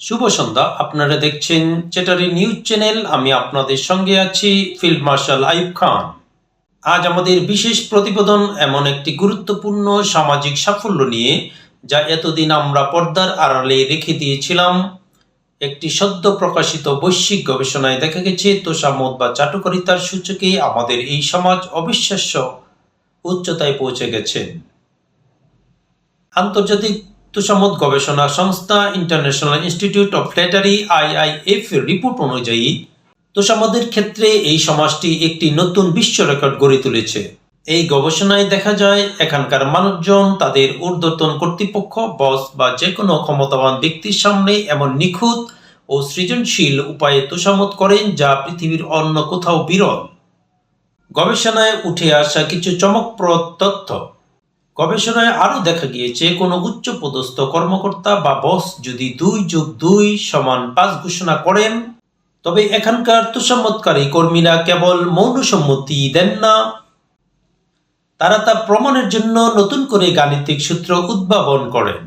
শুভ সন্ধ্যা। আপনারা দেখছেন চেটারি news channel. আমি আপনাদের সঙ্গে আছি ফিল্ড মার্শাল আইব খান। আজ আমাদের বিশেষ প্রতিবেদন এমন একটি গুরুত্বপূর্ণ সামাজিক সাফল্য নিয়ে, যা এতদিন আমরা পর্দার আড়ালে রেখে দিয়েছিলাম। একটি সদ্য প্রকাশিত বৈশ্বিক গবেষণায় দেখা গেছে তোষামত বা চাটুকারিতার সূচকে আমাদের এই সমাজ অবিশ্বাস্য উচ্চতায় পৌঁছে গেছে। আন্তর্জাতিক তুষামত গবেষণা সংস্থা international institute of flattery IIF report অনুযায়ী তোষামদের ক্ষেত্রে এই সমাজটি একটি নতুন বিশ্ব রেকর্ড গড়ে তুলেছে। এই গবেষণায় দেখা যায়, এখানকার মানুষজন তাদের ঊর্ধ্বতন কর্তৃপক্ষ, বস বা যে কোনো ক্ষমতাবান ব্যক্তির সামনে এমন নিখুঁত ও সৃজনশীল উপায়ে তোষামত করেন যা পৃথিবীর অন্য কোথাও বিরল। গবেষণায় উঠে আসা কিছু চমকপ্রদ তথ্য। গবেষণায় আরও দেখা গিয়েছে, কোনো উচ্চপদস্থ কর্মকর্তা বা বস যদি দুই যোগ দুই সমান পাঁচ ঘোষণা করেন, তবে এখানকার তুষামতকারী কর্মীরা কেবল মৌন সম্মতি দেন না। তারা তা প্রমাণের জন্য নতুন করে গাণিতিক সূত্র উদ্ভাবন করেন।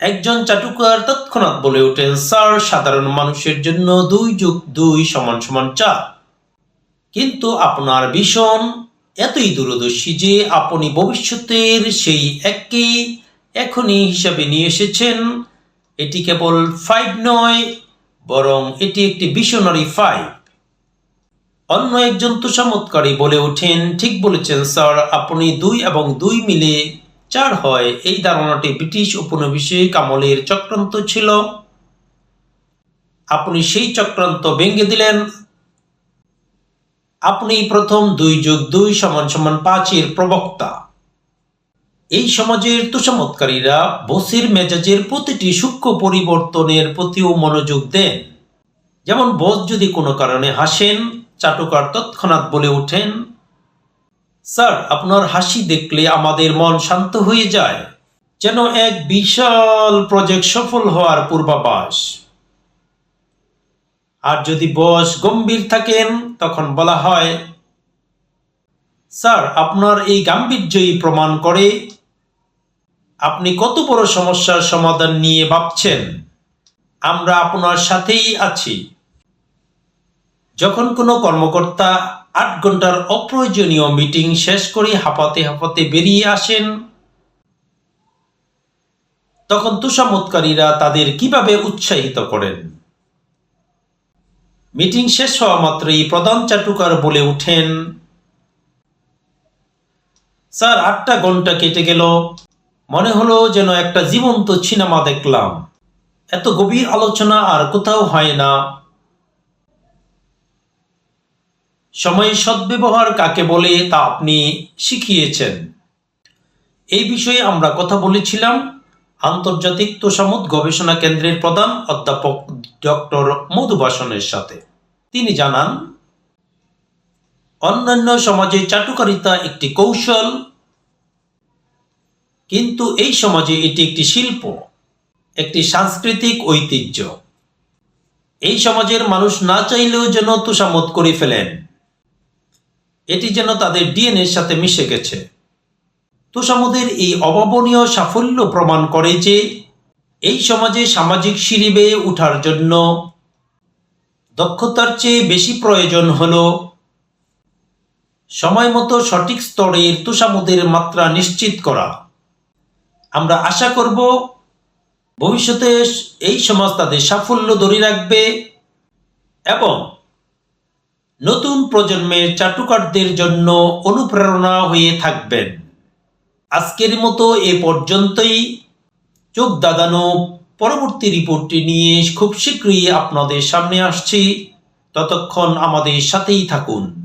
একজন চাটুকার তৎক্ষণাৎ বলে ওঠেন, স্যার, সাধারণ মানুষের জন্য দুই যোগ দুই সমান সমান চার। কিন্তু আপনার ভীষণ এতই দূরদর্শী যে আপনি ভবিষ্যতের সেই এককে এখনই হিসাবে নিয়ে এসেছেন। এটি কেবল ফাইভ নয়, বরং এটি একটি বিশনারি ফাইভ অন্য একজন তুষামতকারী বলে ওঠেন, ঠিক বলেছেন স্যার, আপনি দুই এবং দুই মিলে চার হয়। এই ধারণাটি ব্রিটিশ উপনিবেশিক আমলের চক্রান্ত ছিল। আপনি সেই চক্রান্ত ভেঙে দিলেন আপনি প্রথম দুই যোগ দুই সমান সমান পাঁচের প্রবক্তা। এই সমাজের তুষামতকারীরা বসের মেজাজের প্রতিটি সূক্ষ্ম পরিবর্তনের প্রতিও মনোযোগ দেন। যেমন বস যদি কোনো কারণে হাসেন, চাটুকার তৎক্ষণাৎ বলে ওঠেন, স্যার, আপনার হাসি দেখলে আমাদের মন শান্ত হয়ে যায়, যেন এক বিশাল প্রজেক্ট সফল হওয়ার পূর্বাভাস। আর যদি বস গম্ভীর থাকেন, তখন বলা হয়, স্যার, আপনার এই গাম্ভীর্যই প্রমাণ করে আপনি কত বড় সমস্যার সমাধান নিয়ে ভাবছেন। আমরা আপনার সাথেই আছি। যখন কোনো কর্মকর্তা আট ঘণ্টার অপ্রয়োজনীয় মিটিং শেষ করে হাঁপাতে হাঁপাতে বেরিয়ে আসেন, তখন তুষামতকারীরা তাদের কীভাবে উৎসাহিত করেন? মিটিং শেষ হওয়া মাত্রই প্রধান চাটুকার বলে উঠেন, স্যার, আটটা ঘণ্টা কেটে গেল। মনে হলো যেন একটা জীবন্ত সিনেমা দেখলাম। এত গভীর আলোচনা আর কোথাও হয় না। সময়ের সদ্ব্যবহার কাকে বলে তা আপনি শিখিয়েছেন। এই বিষয়ে আমরা কথা বলেছিলাম। আন্তর্জাতিক তোষামত গবেষণা কেন্দ্রের প্রধান অধ্যাপক ডক্টর মধুবাসনের সাথে। তিনি জানান, অন্যান্য সমাজে চাটুকারিতা একটি কৌশল, কিন্তু এই সমাজে এটি একটি শিল্প, একটি সাংস্কৃতিক ঐতিহ্য। এই সমাজের মানুষ না চাইলেও যেন তোষামত করে ফেলেন। এটি যেন তাদের ডিএনএর সাথে মিশে গেছে। তোষামদের এই অভাবনীয় সাফল্য প্রমাণ করে যে এই সমাজে সামাজিক সিঁড়ি বেয়ে ওঠার জন্য দক্ষতার চেয়ে বেশি প্রয়োজন হল। সময় মতো সঠিক স্তরের তুষামদের মাত্রা নিশ্চিত করা। আমরা আশা করব ভবিষ্যতে এই সমাজ তাদের সাফল্য ধরে রাখবে এবং নতুন প্রজন্মের চাটুকারদের জন্য অনুপ্রেরণা হয়ে থাকবেন। আজকের মতো এ পর্যন্তই। চোখ দাদানো পরবর্তী রিপোর্টটি নিয়ে খুব শীঘ্রই আপনাদের সামনে আসছি। ততক্ষণ আমাদের সাথেই থাকুন।